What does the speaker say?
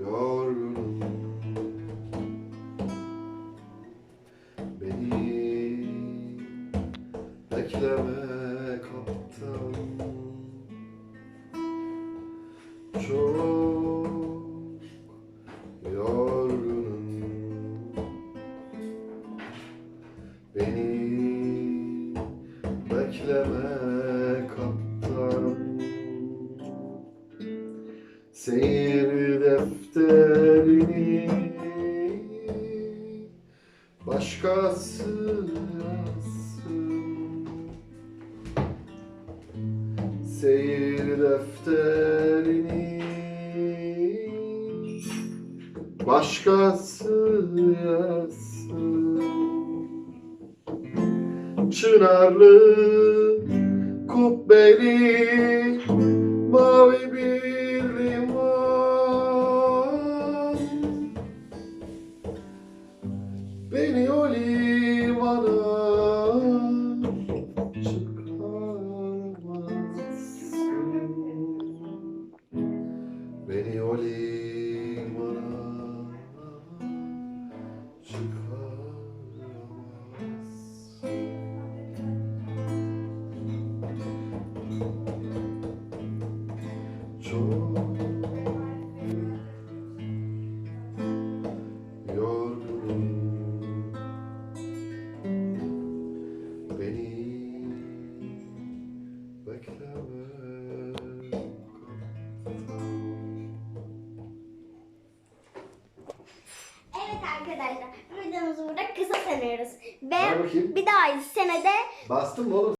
Yorgunum. Beni bekleme kaptan. Çok yorgunum. Beni bekleme Seyir defterini. Başkası yazsın. Seyir defterini. Başkası yazsın. Çınarlı kubbeli mavi bir liman. Beni o limana Beni o limana çıkaramazsın arkadaşlar videomuzu burada kısa sanıyoruz. Ve bir dahaki senede Bastın mı oğlum?